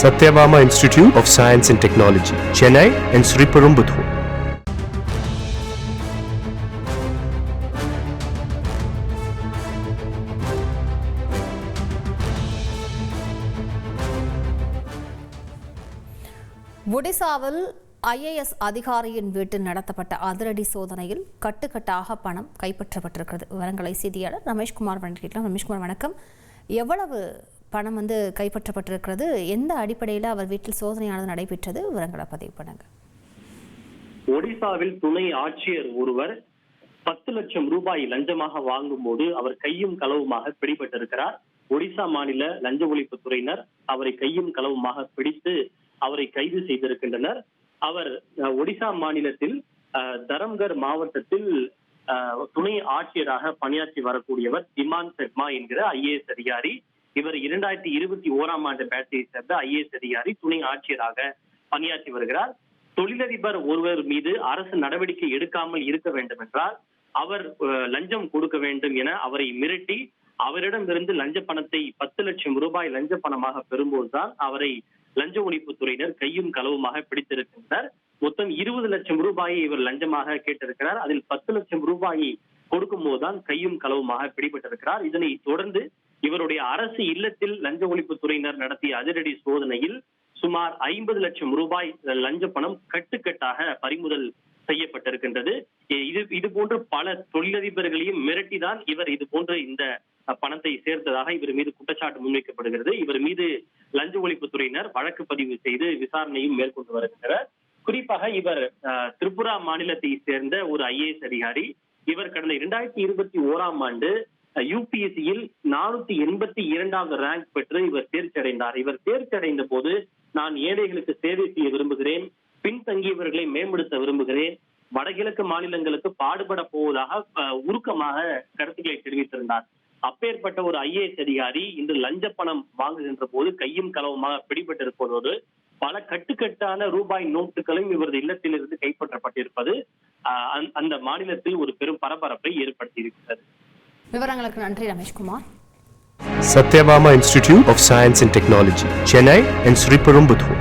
Sathyabama institute of science and technology Chennai and Sriperumbudur ஒடிசாவில் IAS அதிகாரியின் வீட்டில் நடத்தப்பட்ட அதிரடி சோதனையில் கட்டுக்கட்டாக பணம் கைப்பற்றப்பட்டிருக்கிறது. விவரங்களை செய்தியாளர் ரமேஷ்குமார் வழங்கிக்கலாம் ரமேஷ்குமார் வணக்கம். எவ்வளவு பணம் வந்து கைப்பற்றப்பட்டிருக்கிறது. எந்த அடிப்படையில் அவர் வீட்டில் சோதனையானது நடைபெற்றது? விவரங்களை பதிவு பண்ணுங்க. ஒடிசாவில் துணை ஆட்சியர் ஒருவர் பத்து லட்சம் ரூபாய் லஞ்சமாக வாங்கும்போது அவர் கையும் களவுமாக பிடிபட்டிருக்கிறார். ஒடிசா மாநில லஞ்ச ஒழிப்புத்துறையினர் அவரை கையும் களவுமாக பிடித்து அவரை கைது செய்திருக்கின்றனர். அவர் ஒடிசா மாநிலத்தில் அஹ், தரம்கர் மாவட்டத்தில் துணை ஆட்சியராக பணியாற்றி வரக்கூடியவர் திமான் சர்மா என்கிற ஐஏஎஸ் அதிகாரி. இவர் இரண்டாயிரத்தி இருபத்தி ஓராம் ஆண்டு பேட்சை சேர்ந்த ஐஏஎஸ் அதிகாரி துணை ஆட்சியராக பணியாற்றி வருகிறார். தொழிலதிபர் ஒருவர் மீது அரசு நடவடிக்கை எடுக்காமல் இருக்க வேண்டும் என்றால் அவர் லஞ்சம் கொடுக்க வேண்டும் என அவரை மிரட்டி அவரிடமிருந்து லஞ்ச பணத்தை பத்து லட்சம் ரூபாய் லஞ்ச பணமாக பெறும்போதுதான் அவரை லஞ்ச ஒழிப்புத்துறையினர் கையும் களவுமாக பிடித்திருக்கின்றனர். மொத்தம் இருபது லட்சம் ரூபாயை இவர் லஞ்சமாக கேட்டிருக்கிறார். அதில் பத்து லட்சம் ரூபாயை கொடுக்கும் போதுதான் கையும் களவுமாக பிடிபட்டிருக்கிறார். இதனை தொடர்ந்து இவருடைய அரசு இல்லத்தில் லஞ்ச ஒழிப்புத்துறையினர் நடத்திய அதிரடி சோதனையில் சுமார் ஐம்பது லட்சம் ரூபாய் லஞ்ச பணம் கட்டுக்கட்டாக பறிமுதல் செய்யப்பட்டிருக்கின்றது. இது இது போன்ற பல தொழிலதிபர்களையும் மிரட்டிதான் இவர் இது போன்ற இந்த பணத்தை சேர்த்ததாக இவர் மீது குற்றச்சாட்டு முன்வைக்கப்படுகிறது. இவர் மீது லஞ்ச ஒழிப்புத்துறையினர் வழக்கு பதிவு செய்து விசாரணையும் மேற்கொண்டு வருகின்றனர். குறிப்பாக இவர் திரிபுரா மாநிலத்தை சேர்ந்த ஒரு ஐஏஎஸ் அதிகாரி. இவர் கடந்த இரண்டாயிரத்தி இருபத்தி ஓராம் ஆண்டு யூபிஎஸ்சியில் நானூத்தி எண்பத்தி இரண்டாவது ரேங்க் பெற்று இவர் தேர்ச்சி அடைந்தார் இவர் தேர்ச்சி அடைந்த போது நான் ஏழைகளுக்கு சேவை செய்ய விரும்புகிறேன் பின்தங்கியவர்களை மேம்படுத்த விரும்புகிறேன் வடகிழக்கு மாநிலங்களுக்கு பாடுபட போவதாக உருக்கமாக கருத்துக்களை தெரிவித்திருந்தார். அப்பேற்பட்ட ஒரு ஐஏஎஸ் அதிகாரி இன்று லஞ்ச பணம் வாங்குகின்ற போது கையும் களவுமாக பிடிபட்டிருப்பதோடு பல கட்டுக்கட்டான ரூபாய் நோட்டுகளும் இவரது இல்லத்திலிருந்து கைப்பற்றப்பட்டிருப்பது அஹ், அந்த- மாநிலத்தில் ஒரு பெரும் பரபரப்பை ஏற்படுத்தியிருக்கிறது. விவரங்களுக்கு நன்றி Rameshkumar Sathyabama institute of science and technology Chennai and Sriperumbudur